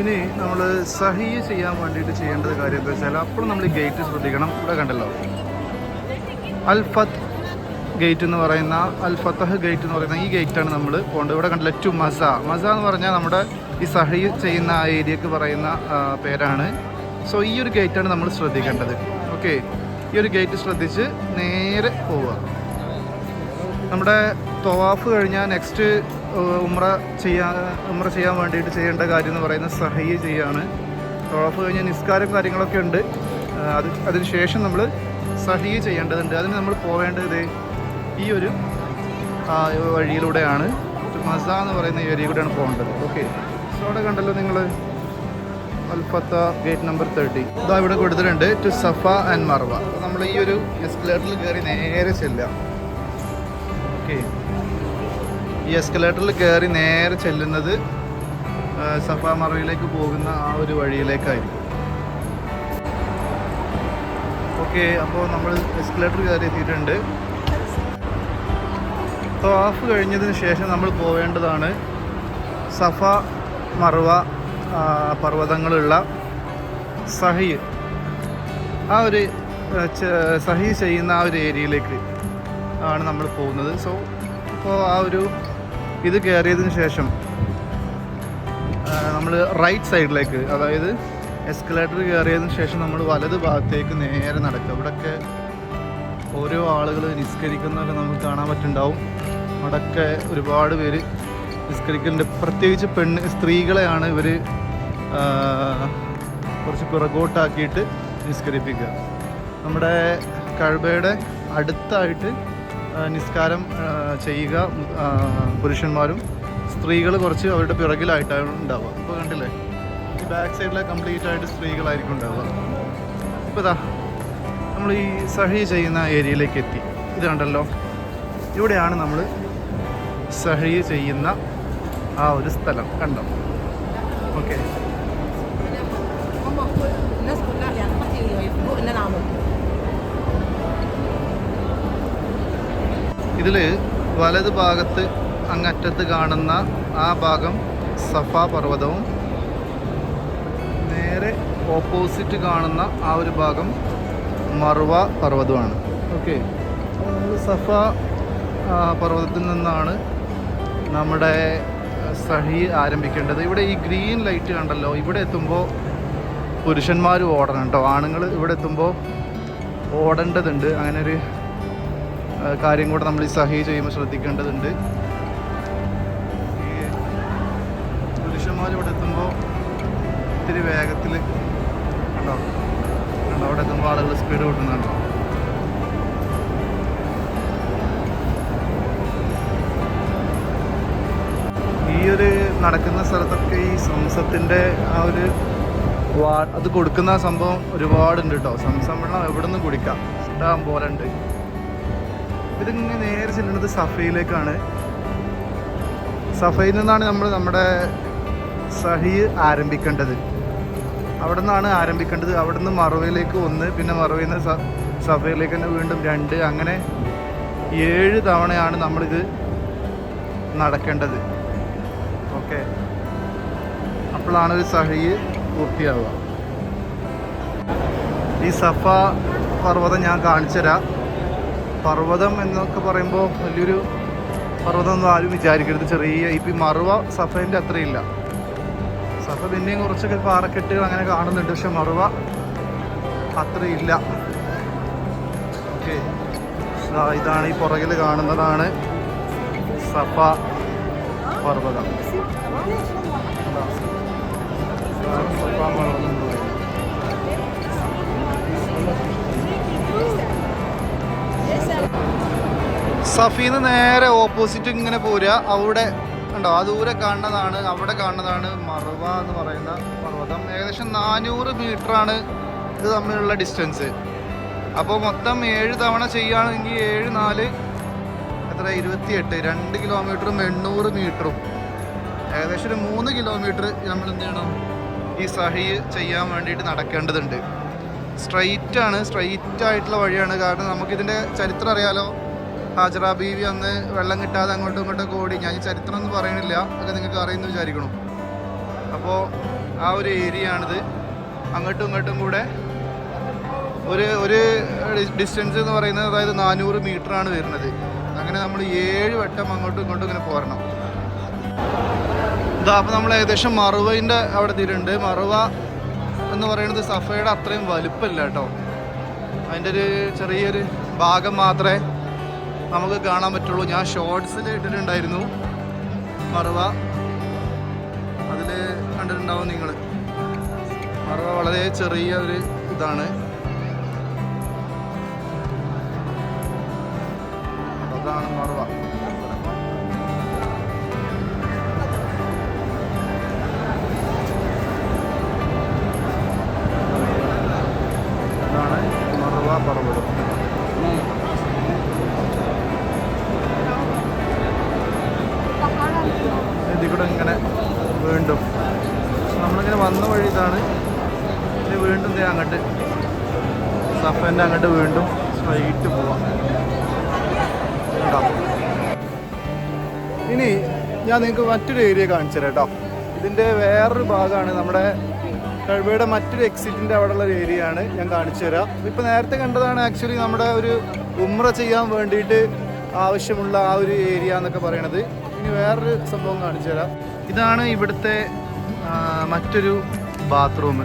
ഇനി നമ്മൾ സഹി ചെയ്യാൻ വേണ്ടിയിട്ട് ചെയ്യേണ്ടത് കാര്യം എന്താ വെച്ചാൽ അപ്പോൾ നമ്മൾ ഗേറ്റ് ശ്രദ്ധിക്കണം. ഇവിടെ കണ്ടല്ലോ. അൽഫത്ത് ഗേറ്റ് എന്ന് പറയുന്ന അൽ ഫത്തഹ് ഗേറ്റ് എന്ന് പറയുന്ന ഈ ഗേറ്റാണ് നമ്മൾ പോകേണ്ടത്. ഇവിടെ കണ്ടില്ല ടു മസ. മസ എന്ന് പറഞ്ഞാൽ നമ്മുടെ ഈ സഹി ചെയ്യുന്ന ആ ഏരിയക്ക് പറയുന്ന പേരാണ്. സോ ഈ ഒരു ഗേറ്റാണ് നമ്മൾ ശ്രദ്ധിക്കേണ്ടത്. ഓക്കെ ഈ ഒരു ഗേറ്റ് ശ്രദ്ധിച്ച് നേരെ പോവുക. നമ്മുടെ തൊവാഫ് കഴിഞ്ഞാൽ നെക്സ്റ്റ് ഉമ്ര ചെയ്യാൻ ഉമ്ര ചെയ്യാൻ വേണ്ടിയിട്ട് ചെയ്യേണ്ട കാര്യം എന്ന് പറയുന്നത് സഹയ്യ ചെയ്യാണ്. തൊവാഫ് കഴിഞ്ഞ് നിസ്കാരം കാര്യങ്ങളൊക്കെ ഉണ്ട്. അത് അതിന് ശേഷം നമ്മൾ സഹി ചെയ്യേണ്ടതുണ്ട്. അതിന് നമ്മൾ പോവേണ്ടത് ഈ ഒരു വഴിയിലൂടെയാണ്. മസ എന്ന് പറയുന്ന ഈ കൂടെയാണ് പോകേണ്ടത്. ഓക്കെ. സോ അവിടെ കണ്ടല്ലോ നിങ്ങൾ അൽഫത്ത ഗേറ്റ് നമ്പർ തേർട്ടി. ഇതാ ഇവിടെ കൊടുത്തിട്ടുണ്ട് ടു സഫ ആൻഡ് മർവ. നമ്മൾ ഈ ഒരു എസ്കലേറ്ററിൽ കയറി നേരെ ചെല്ലുക. ഓക്കെ. ഈ എസ്കലേറ്ററിൽ കയറി നേരെ ചെല്ലുന്നത് സഫാമറയിലേക്ക് പോകുന്ന ആ ഒരു വഴിയിലേക്കായിരിക്കും. ഓക്കെ അപ്പോൾ നമ്മൾ എസ്കലേറ്റർ കയറി എത്തിയിട്ടുണ്ട്. തവാഫ് കഴിഞ്ഞതിന് ശേഷം നമ്മൾ പോവേണ്ടതാണ് സഫ മർവ പർവതങ്ങളുള്ള സഹി. ആ ഒരു സഹി ചെയ്യുന്ന ആ ഒരു ഏരിയയിലേക്ക് ആണ് നമ്മൾ പോകുന്നത്. സോ ഇപ്പോൾ ആ ഒരു ഇത് കയറിയതിന് ശേഷം നമ്മൾ റൈറ്റ് സൈഡിലേക്ക് അതായത് എസ്കലേറ്റർ കയറിയതിന് ശേഷം നമ്മൾ വലത് ഭാഗത്തേക്ക് നേരെ നടക്കുക. ഇവിടെയൊക്കെ ഓരോ ആളുകൾ നിസ്കരിക്കുന്നതൊക്കെ നമുക്ക് കാണാൻ പറ്റുന്നുണ്ടാവും. അവിടെയൊക്കെ ഒരുപാട് പേര് നിസ്കരിക്കുന്നുണ്ട്. പ്രത്യേകിച്ച് പെണ്ണ് സ്ത്രീകളെയാണ് ഇവർ കുറച്ച് പിറകോട്ടാക്കിയിട്ട് നിസ്കരിപ്പിക്കുക. നമ്മുടെ കഴബയുടെ അടുത്തായിട്ട് നിസ്കാരം ചെയ്യുക പുരുഷന്മാരും സ്ത്രീകൾ കുറച്ച് അവരുടെ പിറകിലായിട്ടാണ് ഉണ്ടാവുക. ഇപ്പോൾ കണ്ടില്ലേ? ഈ ബാക്ക് സൈഡിലെ കംപ്ലീറ്റ് ആയിട്ട് സ്ത്രീകളായിരിക്കും ഉണ്ടാവുക. ഇപ്പോൾ ഇതാ നമ്മൾ ഈ സഹി ചെയ്യുന്ന ഏരിയയിലേക്ക് എത്തി. ഇത് കണ്ടല്ലോ? ഇവിടെയാണ് നമ്മൾ സഹി ചെയ്യുന്ന ആ ഒരു സ്ഥലം. കണ്ടോ? ഓക്കെ ഇതിൽ വലത് ഭാഗത്ത് അങ്ങറ്റത്ത് കാണുന്ന ആ ഭാഗം സഫ പർവതവും നേരെ ഓപ്പോസിറ്റ് കാണുന്ന ആ ഒരു ഭാഗം മർവ പർവതമാണ് ഓക്കെ. സഫ ആ, പർവതത്തിൽ നിന്നാണ് നമ്മുടെ സഹി ആരംഭിക്കേണ്ടത്. ഇവിടെ ഈ ഗ്രീൻ ലൈറ്റ് കണ്ടല്ലോ ഇവിടെ എത്തുമ്പോൾ പുരുഷന്മാർ ഓടണം കേട്ടോ ആണുങ്ങൾ ഇവിടെ എത്തുമ്പോൾ ഓടേണ്ടതുണ്ട്. അങ്ങനെ ഒരു കാര്യം കൂടെ നമ്മൾ ഈ സഹി ചെയ്യുമ്പോൾ ശ്രദ്ധിക്കേണ്ടതുണ്ട്. ഈ പുരുഷന്മാർ ഇവിടെ എത്തുമ്പോൾ ഒത്തിരി വേഗത്തിൽ കണ്ടോ? കണ്ടോ? അവിടെ എത്തുമ്പോൾ ആളുകൾ സ്പീഡ് കൂട്ടുന്നുണ്ടോ. ഈ ഒരു നടക്കുന്ന സ്ഥലത്തൊക്കെ ഈ സംസത്തിന്റെ ആ ഒരു അത് കൊടുക്കുന്ന സംഭവം ഒരുപാടുണ്ട് കേട്ടോ സംസം വെള്ളം എവിടെ നിന്നും കുടിക്കാം. ഇഷ്ടം പോലെ ഉണ്ട്. ഇതിങ്ങനെ നേരെ ചെല്ലുന്നത് സഫയിലേക്കാണ്. സഫയിൽ നിന്നാണ് നമ്മൾ നമ്മുടെ സഹി ആരംഭിക്കേണ്ടത്. അവിടെ നിന്നാണ് ആരംഭിക്കേണ്ടത്. അവിടെ നിന്ന് മറവയിലേക്ക് ഒന്ന് പിന്നെ മറവയിൽ നിന്ന് സഫയിലേക്ക് തന്നെ വീണ്ടും രണ്ട് അങ്ങനെ ഏഴ് തവണയാണ് നമ്മളിത് നടക്കേണ്ടത്. ഓക്കെ. അപ്പോഴാണ് ഒരു സഹി പൂർത്തിയാവുക. ഈ സഫ പർവതം ഞാൻ കാണിച്ചു തരാം പർവതം എന്നൊക്കെ പറയുമ്പോൾ വലിയൊരു പർവതം ഒന്നും ആരും വിചാരിക്കരുത്. ചെറിയ ഇപ്പം ഈ മറുവ സഫേന്റെ അത്രയില്ല. സഫ പിന്നെയും കുറച്ചൊക്കെ പാറക്കെട്ടുകൾ അങ്ങനെ കാണുന്നുണ്ട്. പക്ഷെ മറുവ അത്രയില്ല. ഓക്കെ. ഇതാണ് ഈ പുറകിൽ കാണുന്നതാണ് സഫ പർവതം. സഫ പർവതം സഫീന്ന് നേരെ ഓപ്പോസിറ്റ് ഇങ്ങനെ പോരുക. അവിടെ ഉണ്ടോ ആ ദൂരെ കാണുന്നതാണ് അവിടെ കാണുന്നതാണ് മറവ എന്ന് പറയുന്ന പർവതം. ഏകദേശം നാനൂറ് ആണ് ഇത് തമ്മിലുള്ള ഡിസ്റ്റൻസ് അപ്പോൾ മൊത്തം ഏഴ് തവണ ചെയ്യുകയാണെങ്കിൽ ഏഴ് നാല് എത്ര? ഇരുപത്തിയെട്ട്. രണ്ട് കിലോമീറ്ററും എണ്ണൂറ് മീറ്ററും. ഏകദേശം ഒരു മൂന്ന് കിലോമീറ്റർ നമ്മൾ എന്ത് ചെയ്യണം? ഈ സഹി ചെയ്യാൻ വേണ്ടിയിട്ട് നടക്കേണ്ടതുണ്ട്. സ്ട്രൈറ്റ് ആണ്. സ്ട്രൈറ്റ് ആയിട്ടുള്ള വഴിയാണ്. കാരണം നമുക്കിതിന്റെ ചരിത്രം അറിയാലോ. ഹാജറ ബീവി അന്ന് വെള്ളം കിട്ടാതെ അങ്ങോട്ടും ഇങ്ങോട്ടും ഓടി. ഞാൻ ചരിത്രം ഒന്നും പറയണില്ല. അതൊക്കെ നിങ്ങൾക്ക് അറിയുമെന്ന് വിചാരിക്കണം. അപ്പോൾ ആ ഒരു ഏരിയ ആണിത് അങ്ങോട്ടും ഇങ്ങോട്ടും കൂടെ ഒരു ഒരു ഡിസ്റ്റൻസ് എന്ന് പറയുന്നത് അതായത് നാനൂറ് ആണ് വരുന്നത്. അങ്ങനെ നമ്മൾ ഏഴ് വട്ടം അങ്ങോട്ടും ഇങ്ങോട്ടും ഇങ്ങനെ പോരണം. ഇതാ അപ്പോൾ നമ്മൾ ഏകദേശം മറുവയിന്റെ അവിടെ തീരുണ്ട് മറുവ എന്ന് പറയുന്നത് സഫയുടെ അത്രയും വലുപ്പമില്ല കേട്ടോ. അതിന്റെ ഒരു ചെറിയൊരു ഭാഗം മാത്രമേ നമുക്ക് കാണാൻ പറ്റുള്ളൂ. ഞാൻ ഷോർട്സിൽ ഇട്ടിട്ടുണ്ടായിരുന്നു. മറുവ. അതിൽ കണ്ടിട്ടുണ്ടാവും നിങ്ങൾ മറുവ വളരെ ചെറിയ ഒരു ഇതാണ്. വന്ന വഴി ഇതാണ്. ഇനി വീണ്ടും ദേ അങ്ങോട്ട് സഫന്റെ അങ്ങോട്ട് വീണ്ടും സ്ട്രൈറ്റ് പോവാം. കേട്ടോ ഇനി ഞാൻ നിങ്ങൾക്ക് മറ്റൊരു ഏരിയ കാണിച്ചു തരാം കേട്ടോ. ഇതിന്റെ വേറൊരു ഭാഗമാണ് നമ്മുടെ കഴിവയുടെ മറ്റൊരു എക്സിറ്റിന്റെ അവിടെയുള്ള ഒരു ഏരിയ ആണ് ഞാൻ കാണിച്ചു തരാം. ഇപ്പോൾ നേരത്തെ കണ്ടതാണ് ആക്ച്വലി നമ്മുടെ ഒരു ഉമ്ര ചെയ്യാൻ വേണ്ടിയിട്ട് ആവശ്യമുള്ള ആ ഒരു ഏരിയ എന്നൊക്കെ പറയണത്. ഇനി വേറൊരു സംഭവം കാണിച്ചു തരാം. ഇതാണ് ഇവിടുത്തെ മറ്റൊരു ബാത്റൂം.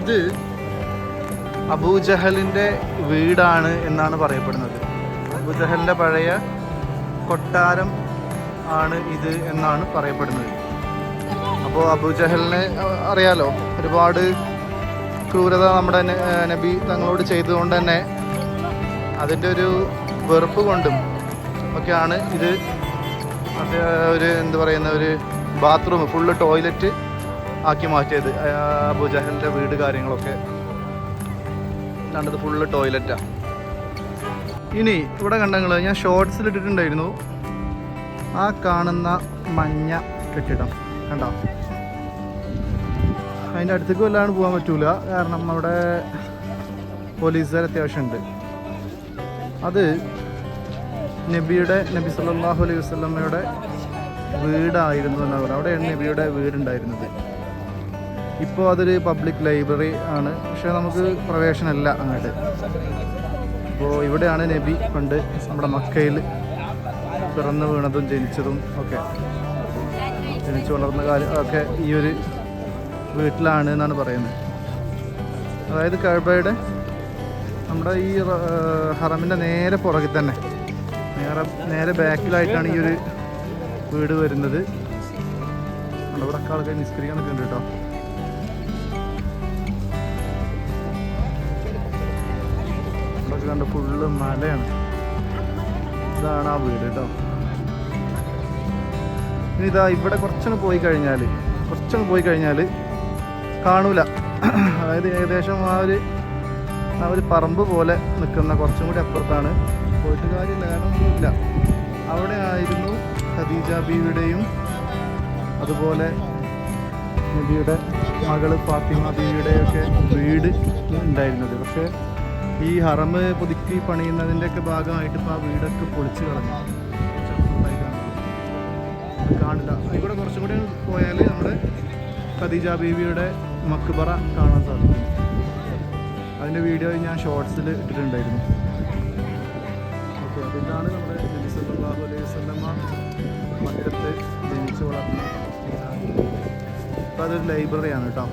ഇത് അബൂജഹലിന്റെ വീടാണ് എന്നാണ് പറയപ്പെടുന്നത്. അബൂജഹലിന്റെ പഴയ കൊട്ടാരം ആണ് ഇത് എന്നാണ് പറയപ്പെടുന്നത്. അപ്പോൾ അബൂജഹലിനെ അറിയാലോ ഒരുപാട് ക്രൂരത നമ്മുടെ നബി തങ്ങളോട് ചെയ്തുകൊണ്ട് തന്നെ അതിന്റെ ഒരു വെറുപ്പ് കൊണ്ടും ഒക്കെയാണ് ഇത് ഒരു എന്താ പറയുന്ന ഒരു ബാത്റൂം ഫുള്ള് ടോയ്ലറ്റ് ആക്കി മാറ്റിയത് അബുജഹലിന്റെ വീട് കാര്യങ്ങളൊക്കെ. കണ്ടത് ഫുള്ള് ടോയ്ലറ്റാണ് ഇനി ഇവിടെ കണ്ടങ്ങൾ ഞാൻ ഷോർട്സിൽ ഇട്ടിട്ടുണ്ടായിരുന്നു. ആ കാണുന്ന മഞ്ഞ കെട്ടിടം കണ്ടോ? അതിന്റെ അടുത്തേക്ക് വല്ലാണ്ട് പോകാൻ പറ്റൂല. കാരണം അവിടെ പോലീസുകാർ അത്യാവശ്യം ഉണ്ട് അത് നബിയുടെ നബി സല്ലാഹു അലൈഹി വസല്ലമയുടെ വീടായിരുന്നു എന്നാണ്. പറയുന്നത് അവിടെയാണ് നബിയുടെ വീടുണ്ടായിരുന്നത്. ഇപ്പോൾ അതൊരു പബ്ലിക് ലൈബ്രറി ആണ്. പക്ഷേ നമുക്ക് പ്രവേശനമല്ല അങ്ങോട്ട്. അപ്പോൾ ഇവിടെയാണ് നബി പണ്ട് നമ്മുടെ മക്കയിൽ പിറന്നു വീണതും ജനിച്ചതും ഒക്കെ. ജനിച്ചു വളർന്ന കാലം ഒക്കെ ഈ ഒരു വീട്ടിലാണ് എന്നാണ് പറയുന്നത്. അതായത് കഴബയുടെ നമ്മുടെ ഈ ഹറമിന്റെ നേരെ പുറകിൽ തന്നെ. നേരെ നേരെ ബാക്കിലായിട്ടാണ് ഈ ഒരു വീട് വരുന്നത്. നമ്മുടെ ഇവിടെ ആൾക്കാർ നിസ്കരിക്കാൻ നിൽക്കുന്നുണ്ട് കേട്ടോ ഇവിടെ കണ്ട ഫുള്ള് മലയാണ്. ഇതാണ് ആ വീട് കേട്ടോ ഇനി ഇതാ ഇവിടെ കുറച്ചൊന്ന് പോയി കഴിഞ്ഞാൽ കുറച്ചൊന്ന് പോയി കഴിഞ്ഞാൽ കാണൂല. അതായത് ഏകദേശം ആ ഒരു ആ ഒരു പറമ്പ് പോലെ നിൽക്കുന്ന കുറച്ചും കൂടി അപ്പുറത്താണ്. പോയിട്ട് കാര്യമില്ല കാരണം ഒന്നുമില്ല. അവിടെ ആയിരുന്നു ഖദീജ ബീവിയുടെയും അതുപോലെ നബിയുടെ മകൾ ഫാത്തിമ ബീവിയുടെയൊക്കെ വീട് ഉണ്ടായിരുന്നത്. പക്ഷേ ഈ ഹറമ് പുതുക്കി പണിയുന്നതിന്റെയൊക്കെ ഭാഗമായിട്ട് ഇപ്പോൾ ആ വീടൊക്കെ പൊളിച്ച് കളഞ്ഞു. കാണില്ല. ഇവിടെ കുറച്ചും കൂടി പോയാൽ നമ്മുടെ ഖദീജ ബീവിയുടെ മക്ബറ കാണാൻ സാധിക്കും. അതിന്റെ വീഡിയോ ഞാൻ ഷോർട്സിൽ ഇട്ടിട്ടുണ്ടായിരുന്നു. ഓക്കെ അതിലാണ് നമ്മുടെ നബി സല്ലല്ലാഹു അലൈഹി വസല്ലമ മക്കത്ത് ജനിച്ചു വളർന്ന അപ്പോൾ അതൊരു ലൈബ്രറിയാണ് കേട്ടോ